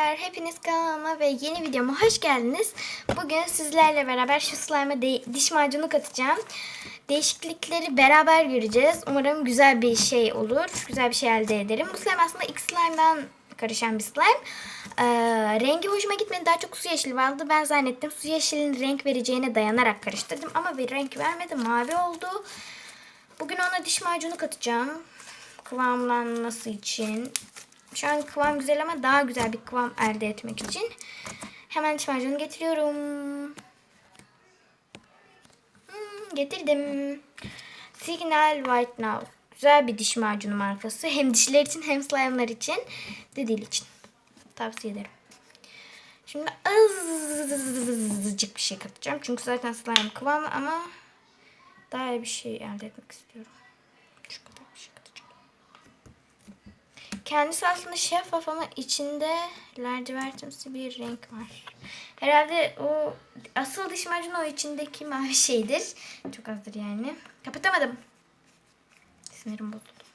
Hepiniz kanalıma ve yeni videoma hoş geldiniz. Bugün sizlerle beraber şu slime'a diş macunu katacağım. Değişiklikleri beraber göreceğiz. Umarım güzel bir şey olur. Güzel bir şey elde ederim. Bu slime aslında ilk slime'dan karışan bir slime. Ee, rengi hoşuma gitmedi. Daha çok su yeşili vardı. Ben zannettim su yeşilin renk vereceğine dayanarak karıştırdım. Ama bir renk vermedi. Mavi oldu. Bugün ona diş macunu katacağım. Kıvamlanması için. Şu an kıvam güzel ama daha güzel bir kıvam elde etmek için hemen diş getiriyorum. Hmm, getirdim. Signal White Now. Güzel bir diş macunu markası. Hem dişler için hem slime'lar için de dil için. Tavsiye ederim. Şimdi azıcık bir şey katacağım. Çünkü zaten slime kıvamlı ama daha iyi bir şey elde etmek istiyorum. Şu kadar bir şey katacağım. Kendisi aslında şeffaf ama içinde lacivertimsi bir renk var. Herhalde o asıl diş macunu o içindeki mavi şeydir. Çok azdır yani. Kapatamadım. Sinirim bozuldu.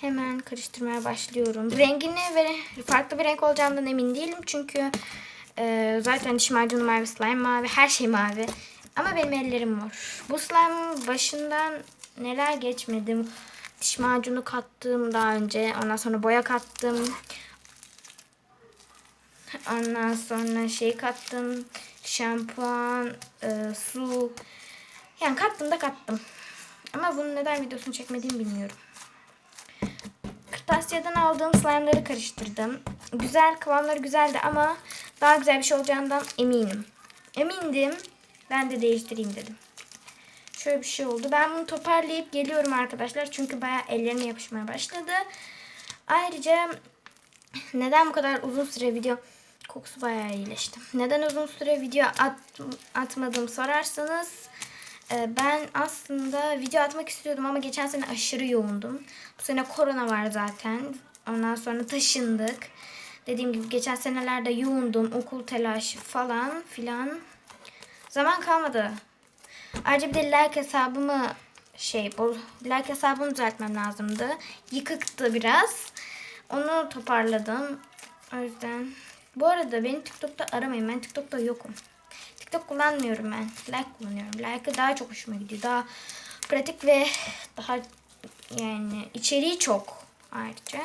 Hemen karıştırmaya başlıyorum. Rengini ve farklı bir renk olacağından emin değilim. Çünkü e, zaten diş macunu mavi, slime mavi, her şey mavi. Ama benim ellerim mor. Bu slime başından neler geçmedim. Diş macunu kattım daha önce. Ondan sonra boya kattım. Ondan sonra şey kattım. Şampuan, e, su. Yani kattım da kattım. Ama bunun neden videosunu çekmediğimi bilmiyorum. Kırtasiye'den aldığım slime'ları karıştırdım. Güzel, kıvamları güzeldi ama daha güzel bir şey olacağından eminim. Emindim. Ben de değiştireyim dedim. Şöyle bir şey oldu. Ben bunu toparlayıp geliyorum arkadaşlar. Çünkü bayağı ellerine yapışmaya başladı. Ayrıca neden bu kadar uzun süre video kokusu bayağı iyileşti. Neden uzun süre video at, atmadım sorarsanız e, ben aslında video atmak istiyordum ama geçen sene aşırı yoğundum. Bu sene korona var zaten. Ondan sonra taşındık. Dediğim gibi geçen senelerde yoğundum. Okul telaşı falan filan. Zaman kalmadı. Ayrıca bir de like hesabımı şey bu like hesabımı düzeltmem lazımdı. Yıkıktı biraz. Onu toparladım. O yüzden. Bu arada beni TikTok'ta aramayın. Ben TikTok'ta yokum. TikTok kullanmıyorum ben. Like kullanıyorum. Like'ı daha çok hoşuma gidiyor. Daha pratik ve daha yani içeriği çok ayrıca.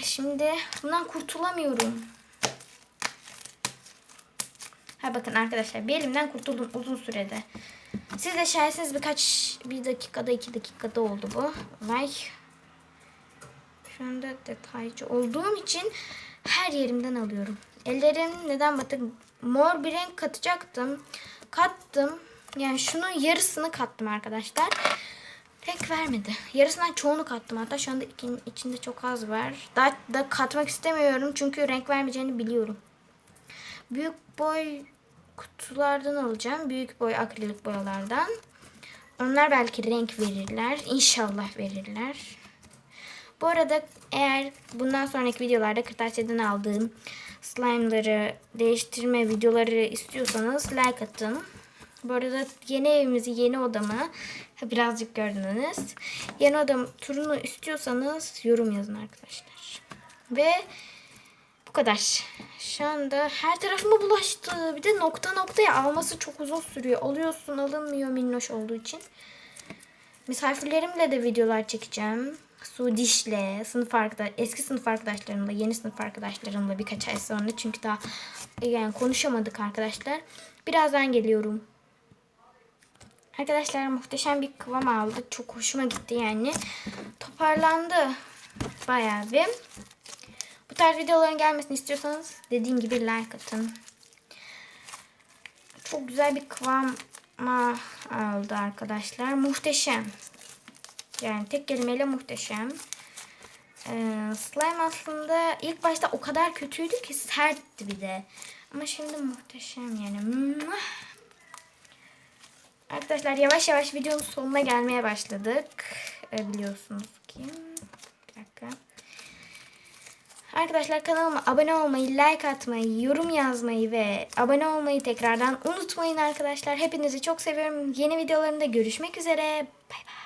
Şimdi bundan kurtulamıyorum. Ha bakın arkadaşlar bir elimden kurtuldum uzun sürede. Siz de şahitsiniz birkaç bir dakikada iki dakikada oldu bu olay. Şu anda detaycı olduğum için her yerimden alıyorum. Ellerim neden batık? Mor bir renk katacaktım. Kattım. Yani şunun yarısını kattım arkadaşlar. Renk vermedi. Yarısından çoğunu kattım. Hatta şu anda içinde çok az var. Daha da katmak istemiyorum. Çünkü renk vermeyeceğini biliyorum. Büyük boy kutulardan alacağım. Büyük boy akrilik boyalardan. Onlar belki renk verirler. İnşallah verirler. Bu arada eğer bundan sonraki videolarda kırtasiyeden aldığım slime'ları değiştirme videoları istiyorsanız like atın. Bu arada yeni evimizi, yeni odamı birazcık gördünüz. Yeni odam turunu istiyorsanız yorum yazın arkadaşlar. Ve bu kadar. Şu anda her tarafıma bulaştı. Bir de nokta noktaya alması çok uzun sürüyor. Alıyorsun alınmıyor minnoş olduğu için. Misafirlerimle de videolar çekeceğim. Su dişle, sınıf arkadaş, eski sınıf arkadaşlarımla, yeni sınıf arkadaşlarımla birkaç ay sonra. Çünkü daha yani konuşamadık arkadaşlar. Birazdan geliyorum. Arkadaşlar muhteşem bir kıvam aldı. Çok hoşuma gitti yani. Toparlandı. Bayağı bir. Bu tarz videoların gelmesini istiyorsanız dediğim gibi like atın. Çok güzel bir kıvam aldı arkadaşlar. Muhteşem. Yani tek kelimeyle muhteşem. Ee, slime aslında ilk başta o kadar kötüydü ki sertti bir de. Ama şimdi muhteşem yani. Arkadaşlar yavaş yavaş videonun sonuna gelmeye başladık. Ee, biliyorsunuz ki. Arkadaşlar kanalıma abone olmayı, like atmayı, yorum yazmayı ve abone olmayı tekrardan unutmayın arkadaşlar. Hepinizi çok seviyorum. Yeni videolarında görüşmek üzere. Bay bay.